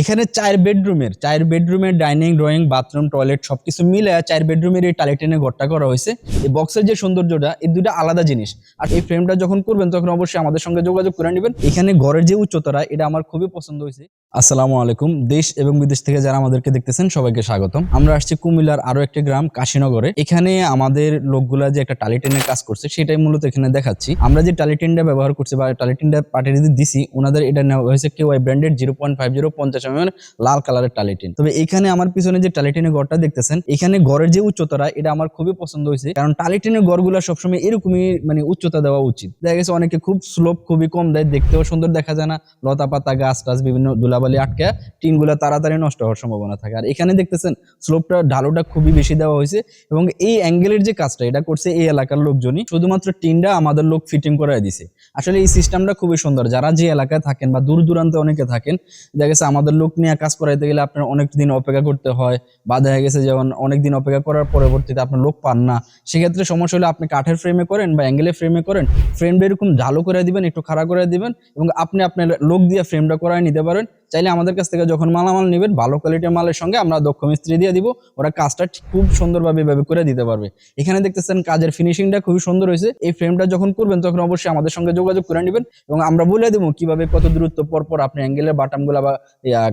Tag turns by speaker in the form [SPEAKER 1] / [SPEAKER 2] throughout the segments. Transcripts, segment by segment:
[SPEAKER 1] এখানে চার বেডরুমের চার বেডরুমের ডাইনিং, ড্রয়িং, বাথরুম, টয়লেট সব সবকিছু মিলে চার বেডরুমের এই টালিটেনে ঘরটা করা হয়েছে। এই বক্সের যে সৌন্দর্যটা, এই দুটা আলাদা জিনিস। আর এই ফ্রেমটা যখন করবেন, তখন অবশ্যই আমাদের সঙ্গে যোগাযোগ করে নেবেন। এখানে ঘরের যে উচ্চতাটা, এটা আমার খুবই পছন্দ হয়েছে। আসসালামু আলাইকুম। দেশ এবং বিদেশ থেকে যারা আমাদেরকে দেখতেছেন, সবাইকে স্বাগতম। আমরা আসছি কুমিল্লার আরও একটি গ্রাম, কাশীনগরে। এখানে আমাদের লোকগুলা যে একটা টালিটেনের কাজ করছে, সেটাই মূলত এখানে দেখাচ্ছি। আমরা যে টালিটেনটা ব্যবহার করছি বা টালিটেনটা দিতে দিছি, ওনাদের এটা নেওয়া হয়েছে কেউ branded zero point five zero পঞ্চাশ mm লাল কালারের টালিটেন। তবে এখানে আমার পিছনে যে টালিটেনের দেখতেছেন, এখানে যে উচ্চতাটা, এটা আমার খুবই পছন্দ হয়েছে। কারণ টালিটেনের সবসময় এরকমই মানে উচ্চতা দেওয়া উচিত। দেখা গেছে অনেকে খুব স্লোপ খুবই কম দেয়, দেখতেও সুন্দর দেখা যায় না। লতা পাতা, গাছ টাছ, বিভিন্ন ধুলাবালি আটকে টিনগুলো তাড়াতাড়ি নষ্ট হওয়ার সম্ভাবনা থাকে। আর এখানে দেখতেছেন স্লোপটা ঢালুটা খুবই বেশি দেওয়া হয়েছে এবং এই অ্যাঙ্গেলের যে কাজটা, এটা করছে এই এলাকার লোকজনই। শুধুমাত্র টিনটা আমাদের লোক ফিটিং করে দিছে। আসলে এই সিস্টেমটা খুবই সুন্দর। যারা যে এলাকায় থাকেন বা দূর দূরান্তে অনেকে থাকেন, দেখা গেছে আমাদের লোক নিয়ে কাজ করাইতে গেলে আপনার অনেক দিন অপেক্ষা করতে হয়। বা দেখা গেছে যেমন অনেক দিন অপেক্ষা করার পরবর্তীতে আপনার লোক পান না। সেক্ষেত্রে সমস্যা হলে আপনি কাঠের ফ্রেমে করেন বা অ্যাঙ্গেলের ফ্রেমে করেন ফ্রেমটা এরকম ঢালো করে দিবেন, একটু খাড়া করে দিবেন এবং আপনি আপনার লোক দিয়ে ফ্রেমটা করায় নিতে পারেন। চাইলে আমাদের কাছ থেকে যখন মালামাল নেবেন, ভালো কোয়ালিটির মালের সঙ্গে আমরা দক্ষ মিস্ত্রি দিয়ে দিব। ওরা কাজটা খুব সুন্দরভাবে এভাবে করে দিতে পারবে। এখানে দেখতেছেন কাজের ফিনিশিংটা খুবই সুন্দর হয়েছে। এই ফ্রেমটা যখন করবেন, তখন অবশ্যই আমাদের সঙ্গে যোগাযোগ করে নেবেন এবং আমরা বলে দেবো কীভাবে কত দূরত্ব পর পর আপনি অ্যাঙ্গেলের বাটামগুলো বা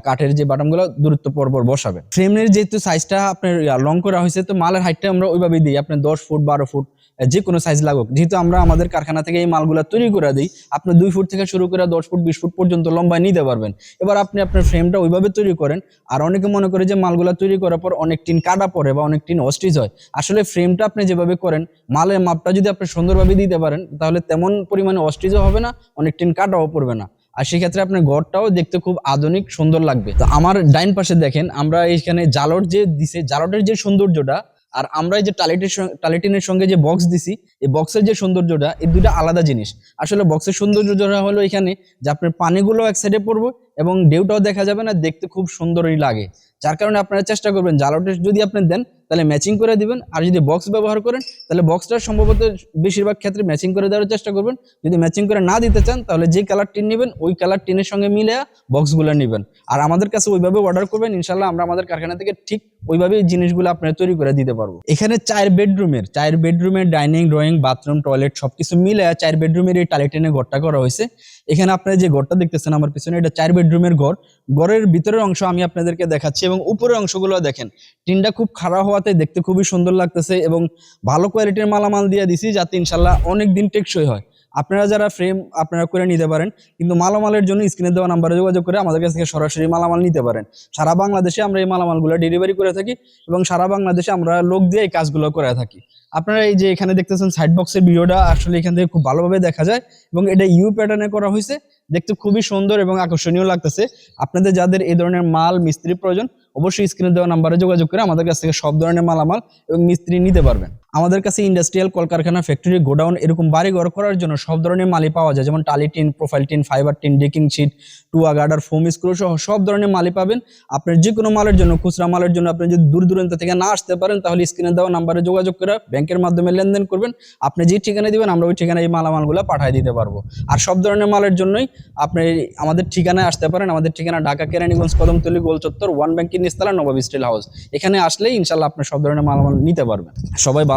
[SPEAKER 1] কাঠের যে বাটামগুলো দূরত্ব পর পর বসাবেন। ফ্রেমের যেহেতু সাইজটা আপনার লং করা হয়েছে, তো মালের হাইটটা আমরা ওইভাবেই দিই। আপনার দশ ফুট, বারো ফুট যে কোনো সাইজ লাগুক। যেহেতু আমরা আমাদের কারখানা থেকে এই মালগুলো তৈরি করে দিই, আপনি দুই ফুট থেকে শুরু করে দশ ফুট, বিশ ফুট পর্যন্ত লম্বায় নিতে পারবেন। এবার আপনি আপনার ফ্রেমটা ওইভাবে তৈরি করেন, আর অনেকে মনে করে যে মালগুলো তৈরি করার পর অনেক টিন কাটা পড়ে বা অনেক টিন অস্টিজ হয়। আসলে ফ্রেমটা আপনি যেভাবে করেন, মালের মাপটা যদি আপনি সুন্দরভাবে দিতে পারেন, তাহলে তেমন পরিমাণে অস্টিজও হবে না, অনেক টিন কাটাও পড়বে না। আর সেক্ষেত্রে আপনার ঘরটাও দেখতে খুব আধুনিক, সুন্দর লাগবে। তো আমার ডাইন পাশে দেখেন, আমরা এইখানে জালট যে দিছে, জালটের যে সৌন্দর্যটা আর আমরা এই যে টালিটির টালিটিনের সঙ্গে যে বক্স দিছি, এই বক্সের যে সৌন্দর্যটা, এই দুটো আলাদা জিনিস। আসলে বক্সের সৌন্দর্যটা হলো এখানে যে আপনার পানিগুলো এক সাইডে পড়ব এবং ঢেউটাও দেখা যাবে না, দেখতে খুব সুন্দরই লাগে। যার কারণে আপনারা চেষ্টা করবেন জালটের যদি আপনি দেন, তাহলে ম্যাচিং করে দিবেন। আর যদি বক্স ব্যবহার করেন, তাহলে বক্সটা সম্ভবত বেশিরভাগ ক্ষেত্রে ম্যাচিং করে দেওয়ার চেষ্টা করবেন। যদি ম্যাচিং করে না দিতে চান, তাহলে যে কালার টিন নেবেন, ওই কালার টিনের সঙ্গে মিলে বক্সগুলো নেবেন। আর আমাদের কাছে ওইভাবে অর্ডার করবেন ইনশাল্লাহ আমরা আমাদের কারখানা থেকে ঠিক ওইভাবে জিনিসগুলো আপনারা তৈরি করে দিতে পারব। এখানে চার বেডরুমের চার বেডরুমের ডাইনিং, ড্রয়িং, বাথরুম, টয়লেট সবকিছু মিলে চার বেডরুমের এই টালিটেনে ঘরটা করা হয়েছে। এখানে আপনারা যে ঘরটা দেখতেছেন আমার পিছনে, এটা চার বেডরুমের ঘর। ঘরের ভিতরের অংশ আমি আপনাদেরকে দেখাচ্ছি এবং উপরের অংশগুলো দেখেন। টিনটা খুব খারাপ হওয়াতে দেখতে খুবই সুন্দর লাগতেছে এবং ভালো কোয়ালিটির মালামাল দিয়ে দিছি যাতে ইনশাল্লাহ অনেক দিন টেকসই হয়। আপনারা যারা ফ্রেম আপনারা করে নিতে পারেন, কিন্তু মালামালের জন্য স্ক্রিনে দেওয়া নাম্বারে যোগাযোগ করে আমাদের কাছ থেকে সরাসরি মালামাল নিতে পারেন। সারা বাংলাদেশে আমরা এই মালামালগুলো ডেলিভারি করে থাকি এবং সারা বাংলাদেশে আমরা লোক দিয়ে এই কাজগুলো করে থাকি। আপনারা এই যে এখানে দেখতেছেন সাইড বক্সের ভিডিওটা আসলে এখান থেকে খুব ভালোভাবে দেখা যায় এবং এটা ইউ প্যাটার্নে করা হয়েছে। দেখতে খুবই সুন্দর এবং আকর্ষণীয় লাগতেছে। আপনাদের যাদের এই ধরনের মাল মিস্ত্রি প্রয়োজন, অবশ্যই স্ক্রিনে দেওয়া নাম্বারে যোগাযোগ করে আমাদের কাছ থেকে সব ধরনের মালামাল এবং মিস্ত্রি নিতে পারবেন। আমাদের কাছে ইন্ডাস্ট্রিয়াল কলকারখানা ফ্যাক্টরি গোডাউন এরকম বাড়ি ঘর করার জন্য সব ধরনের মালই পাওয়া যায়। যেমন টালি tin profile tin fibre tin decking sheet টুয়া girder foam screw সহ সব ধরনের মালই পাবেন। আপনার যে কোনো মালের জন্য, খুচরা মালের জন্য আপনি যদি দূর দূরান্ত থেকে না আসতে পারেন, তাহলে স্ক্রিনে দেওয়া নাম্বারে যোগাযোগ করে ব্যাংকের মাধ্যমে লেনদেন করবেন। আপনি যে ঠিকানা দিবেন, আমরা ওই ঠিকানায় এই মালামালগুলো পাঠিয়ে দিতে পারব। আর সব ধরনের মালের জন্যই আপনি আমাদের ঠিকানায় আসতে পারেন। আমাদের ঠিকানা ঢাকা, কেরানীগঞ্জ, কদমতলি, গোল চত্বর, ওয়ান ব্যাংকের নিস্তালা, নবাব স্টিল হাউস। এখানে আসলেই ইনশাল্লাহ আপনি সব ধরনের মালামাল নিতে পারবেন। সবাই